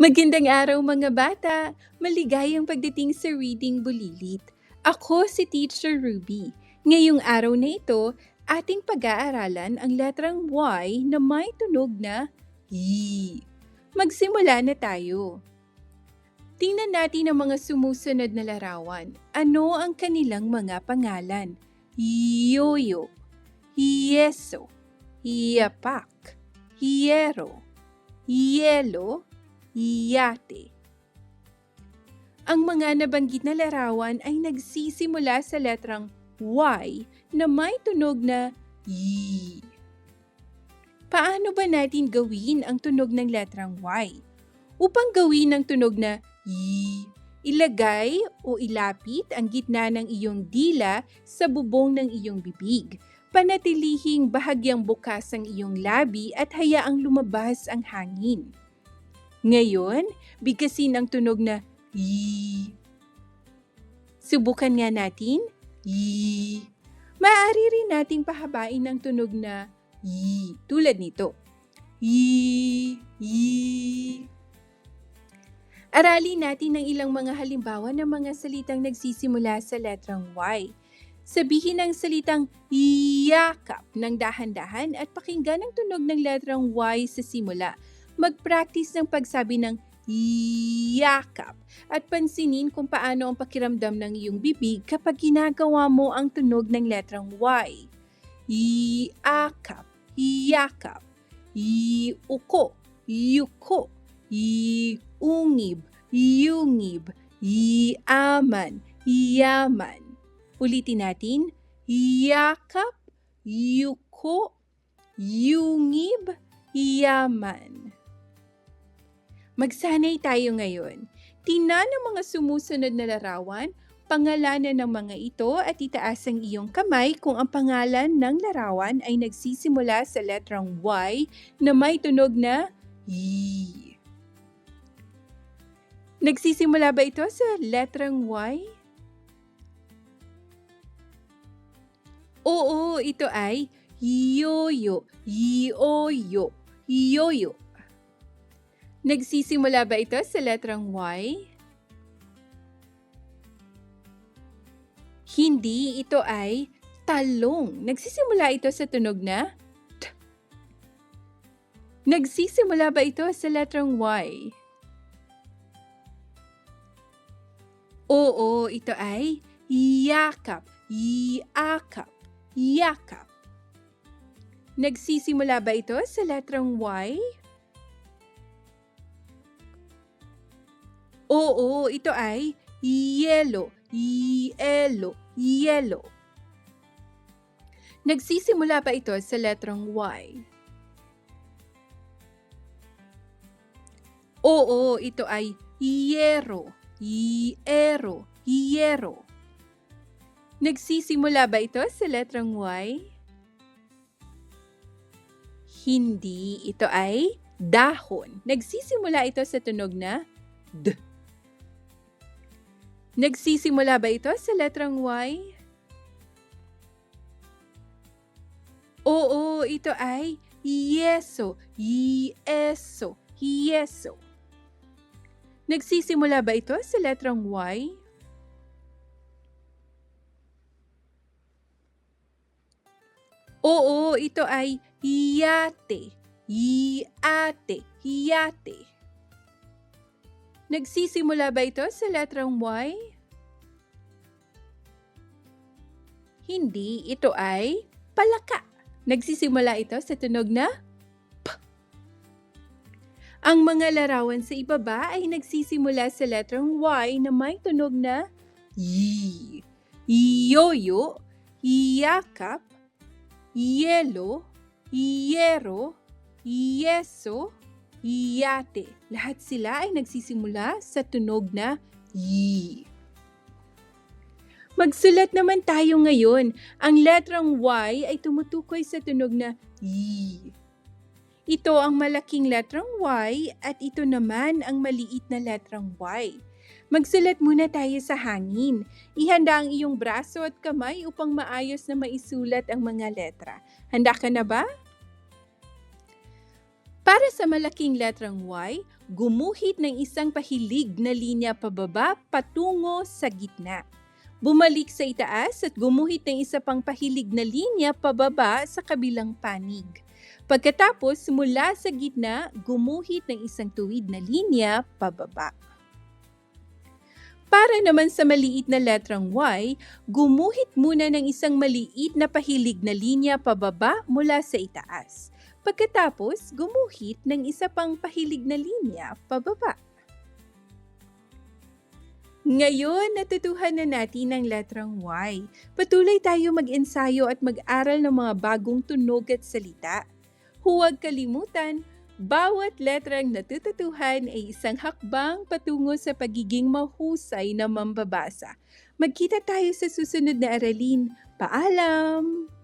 Magandang araw mga bata! Maligayang pagdating sa Reading Bulilit. Ako si Teacher Ruby. Ngayong araw na ito, ating pag-aaralan ang letrang Y na may tunog na Y. Magsimula na tayo. Tingnan natin ang mga sumusunod na larawan. Ano ang kanilang mga pangalan? Yoyo, Yeso, Yapak, Hiyero, Yelo, Yate. Ang mga nabanggit na larawan ay nagsisimula sa letrang Y na may tunog na Y. Paano ba natin gawin ang tunog ng letrang Y? Upang gawin ang tunog na Y, ilagay o ilapit ang gitna ng iyong dila sa bubong ng iyong bibig. Panatilihing bahagyang bukas ang iyong labi at hayaang lumabas ang hangin. Ngayon, bigkasin ang tunog na Y. Subukan nga natin. Y. Maaari rin nating pahabain ang tunog na Y tulad nito. Y. Y. Aralin natin ng ilang mga halimbawa ng mga salitang nagsisimula sa letrang Y. Sabihin ang salitang yakap ng dahan-dahan at pakinggan ang tunog ng letrang Y sa simula mag-practice ng pagsabi ng yakap at pansinin kung paano ang pakiramdam ng iyong bibig kapag ginagawa mo ang tunog ng letrang Y. Iakap, yakap, iuko, yuko, iungib, yungib, iaman, yaman. Ulitin natin, yakap, yuko, yungib, yaman. Magsanay tayo ngayon. Tingnan ang mga sumusunod na larawan, pangalanan ng mga ito at itaas ang iyong kamay kung ang pangalan ng larawan ay nagsisimula sa letrang Y na may tunog na Y. Nagsisimula ba ito sa letrang Y? Oo, ito ay yoyo, yoyo, yoyo. Nagsisimula ba ito sa letrang Y? Hindi, ito ay talong. Nagsisimula ito sa tunog na T. Nagsisimula ba ito sa letrang Y? Oo, ito ay yakap, yakap, yakap. Nagsisimula ba ito sa letrang Y? Oo, ito ay yelo, yelo, yelo. Nagsisimula ba ito sa letrang Y? Oo, ito ay yero, yero, yero. Nagsisimula ba ito sa letrang Y? Hindi, ito ay dahon. Nagsisimula ito sa tunog na D. Nagsisimula ba ito sa letrang Y? Oo, ito ay yeso, yeso, yeso. Nagsisimula ba ito sa letrang Y? Oo, ito ay yate, yate, yate. Nagsisimula ba ito sa letrang Y? Hindi, ito ay palaka. Nagsisimula ito sa tunog na P. Ang mga larawan sa ibaba ay nagsisimula sa letrang Y na may tunog na Y. Yoyo, yakap, yelo, yero, yeso, yate. Lahat sila ay nagsisimula sa tunog na Y. Magsulat naman tayo ngayon. Ang letrang Y ay tumutukoy sa tunog na Y. Ito ang malaking letrang Y at ito naman ang maliit na letrang Y. Magsulat muna tayo sa hangin. Ihanda ang iyong braso at kamay upang maayos na maisulat ang mga letra. Handa ka na ba? Para sa malaking letrang Y, gumuhit ng isang pahilig na linya pababa patungo sa gitna. Bumalik sa itaas at gumuhit ng isa pang pahilig na linya pababa sa kabilang panig. Pagkatapos, mula sa gitna, gumuhit ng isang tuwid na linya pababa. Para naman sa maliit na letrang Y, gumuhit muna ng isang maliit na pahilig na linya pababa mula sa itaas. Pagkatapos, gumuhit ng isa pang pahilig na linya pababa. Ngayon, natutuhan na natin ang letrang Y. Patuloy tayo mag-ensayo at mag-aral ng mga bagong tunog at salita. Huwag kalimutan, bawat letrang natututuhan ay isang hakbang patungo sa pagiging mahusay na mambabasa. Magkita tayo sa susunod na aralin. Paalam!